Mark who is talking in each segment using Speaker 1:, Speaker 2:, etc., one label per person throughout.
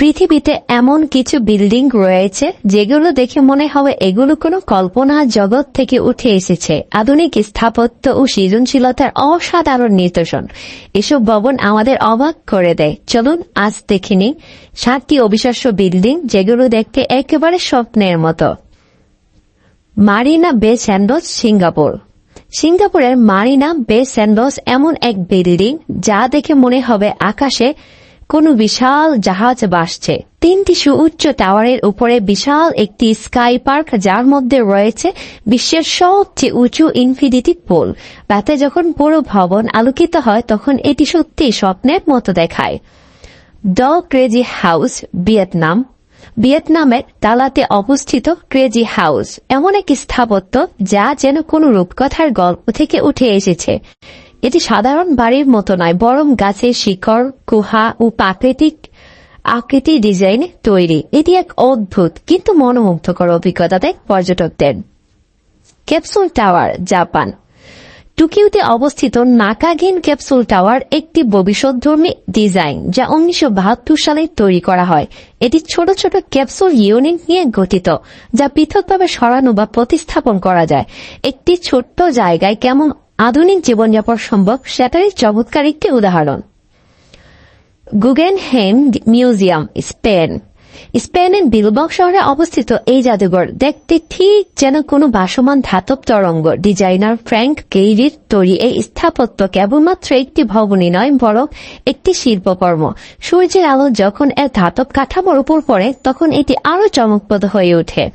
Speaker 1: পৃথিবীতে এমন কিছু বিল্ডিং রয়েছে যেগুলো দেখে মনে হবে এগুলো কোনো কল্পনা জগৎ থেকে উঠে এসেছে। আধুনিক স্থাপত্য ও সৃজনশীলতার অসাধারণ নিদর্শন। এসব ভবন আমাদের অবাক করে দেয়। চলুন আজ দেখে নিই সাতটি অবিশ্বাস্য বিল্ডিং যেগুলো দেখতে একেবারে স্বপ্নের মতো। মারিনা বে স্যান্ডোজ সিঙ্গাপুর। সিঙ্গাপুরের মারিনা বে স্যান্ডোজ এমন এক বিল্ডিং যা দেখে মনে হবে আকাশে কোনো বিশাল জাহাজ বাসছে। তিনটি সুউচ্চ টাওয়ারের উপরে বিশাল একটি স্কাই পার্ক যার মধ্যে রয়েছে বিশ্বের সবচেয়ে উঁচু ইনফিনিটি পোল। রাতে যখন পুরো ভবন আলোকিত হয়, তখন এটি সত্যি স্বপ্নের মতো দেখায়। The crazy house, Vietnam. ভিয়েতনামের তালাতে অবস্থিত ক্রেজি হাউস এমন এক স্থাপত্য যা যেন কোনো রূপকথার গল্প থেকে উঠে এসেছে। এটি সাধারণ বাড়ির মতো নয়, বরং গাছের শিকড়, গুহা ও প্রাকৃতিক আকৃতি ডিজাইনে তৈরি। এটি এক অদ্ভুত কিন্তু মনোমুগ্ধকর অভিজ্ঞতা দেয় পর্যটকদের। Capsule tower, Japan. টোকিওতে অবস্থিত নাকাগিন ক্যাপসুল টাওয়ার একটি ভবিষ্যৎধর্মী ডিজাইন যা উনিশশো বাহাত্তর সালে তৈরি করা হয়। এটি ছোট ছোট ক্যাপসুল ইউনিট নিয়ে গঠিত, যা পৃথকভাবে সরানো বা প্রতিস্থাপন করা যায়। একটি ছোট্ট জায়গায় কেমন আধুনিক জীবনযাপন সম্ভব সেটারই চমৎকার একটি উদাহরণ। গুগেন গুগেনহেম মিউজিয়াম, স্পেন। স্পেনের বিলবক শহরে অবস্থিত এই জাদুঘর দেখতে ঠিক যেন কোনো ভাসমান ধাতব তরঙ্গ। ডিজাইনার ফ্র্যাঙ্ক গেইরির তৈরি এই স্থাপত্য কেবলমাত্র একটি ভবনই নয়, বরং একটি শিল্পকর্ম। সূর্যের আলো যখন এর ধাতব কাঠামোর উপর পড়ে, তখন এটি আরও চমকপ্রদ হয়ে ওঠে।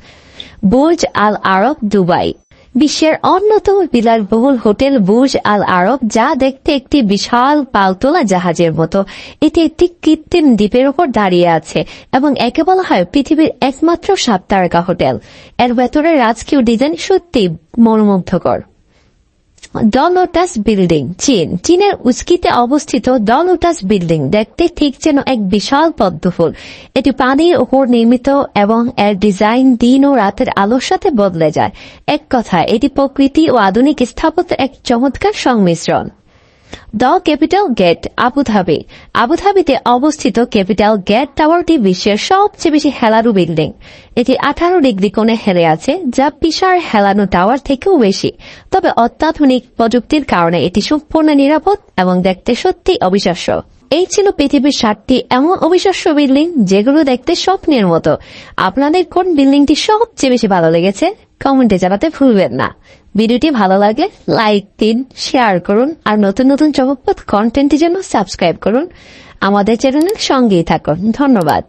Speaker 1: Burj Al Arab, Dubai. বিশ্বের অন্যতম বিলাসবহুল হোটেল বুর্জ আল আরব, যা দেখতে একটি বিশাল পালতোলা জাহাজের মতো। এটি একটি কৃত্রিম দ্বীপের ওপর দাঁড়িয়ে আছে এবং একে বলা হয় পৃথিবীর একমাত্র সাত তারকা হোটেল। এর ভেতরে রাজকীয় ডিজাইন সত্যি মনোমুগ্ধকর। দ লোটাস বিল্ডিং চীন চীনের উস্কিতে অবস্থিত ডলোটাস বিল্ডিং দেখতে ঠিক যেন এক বিশাল পদ্মফুল। এটি পানির ওপর নির্মিত এবং এর ডিজাইন দিন ও রাতের আলোর সাথে বদলে যায়। এক কথা এটি প্রকৃতি ও আধুনিক স্থাপত্য এক চমৎকার সংমিশ্রণ। The capital gate Abu Dhabi আবুধাবিতে অবস্থিত ক্যাপিটাল গেট টাওয়ারটি বিশ্বের সবচেয়ে বেশি হেলারু বিল্ডিং এটি আঠারো ডিগ্রি কোণে হেলে আছে, যা পিসার হেলানো টাওয়ার থেকেও বেশি। তবে অত্যাধুনিক প্রযুক্তির কারণে এটি সম্পূর্ণ নিরাপদ এবং দেখতে সত্যি অবিশ্বাস্য। এই ছিল পৃথিবীর সাতটি এমন অবিশ্বাস্য বিল্ডিং যেগুলো দেখতে স্বপ্নের মতো। আপনাদের কোন বিল্ডিংটি সবচেয়ে বেশি ভালো লেগেছে? কমেন্টে জানাতে ভুলবেন না। ভিডিওটি ভালো লাগলে লাইক দিন, শেয়ার করুন, আর নতুন নতুন চমকপথ কন্টেন্টের জন্য সাবস্ক্রাইব করুন। আমাদের চ্যানেলের সঙ্গেই থাকুন। ধন্যবাদ।